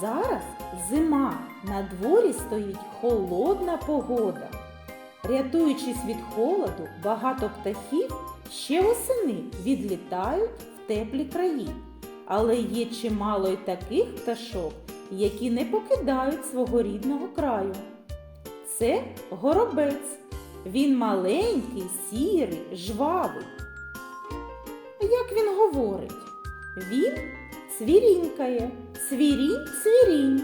Зараз зима, на дворі стоїть холодна погода. Рятуючись від холоду, багато птахів ще восени відлітають в теплі краї. Але є чимало й таких пташок, які не покидають свого рідного краю. Це горобець. Він маленький, сірий, жвавий. Як він говорить? Він цвірінькає, цвірінь, цвірінь.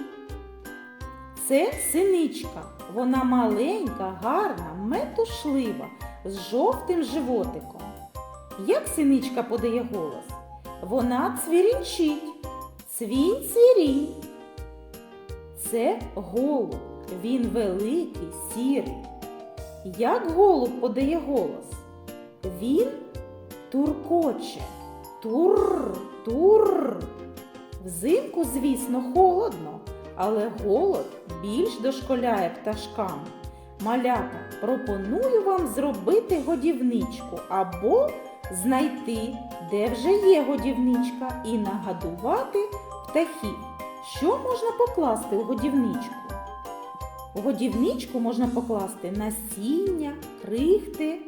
Це синичка. Вона маленька, гарна, метушлива, з жовтим животиком. Як синичка подає голос? Вона цвірінчить. Цвінь цвірінь. Це голуб. Він великий, сірий. Як голуб подає голос? Він туркоче. Тур, тур. Взимку, звісно, холодно, але голод більш дошколяє пташкам. Малята, пропоную вам зробити годівничку або знайти, де вже є годівничка, і нагадувати птахів. Що можна покласти у годівничку? У годівничку можна покласти насіння, крихти,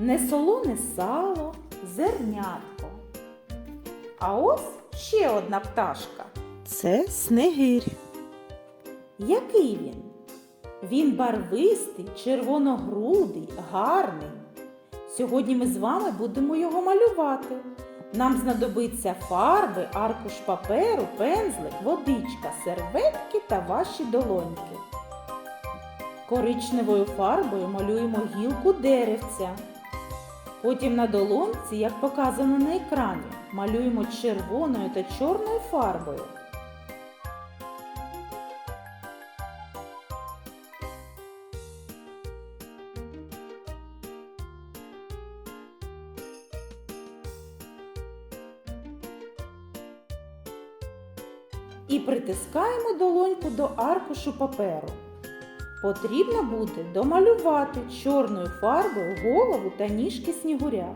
несолоне сало, зернятко. А ось ще одна пташка. Це снегирь. Який він? Він барвистий, червоногрудий, гарний. Сьогодні ми з вами будемо його малювати. Нам знадобиться фарби, аркуш паперу, пензлик, водичка, серветки та ваші долоньки. Коричневою фарбою малюємо гілку деревця. Потім на долонці, як показано на екрані, малюємо червоною та чорною фарбою. і притискаємо долоньку до аркушу паперу. Потрібно буде домалювати чорною фарбою голову та ніжки снігуря,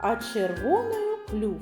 а червоною клюв.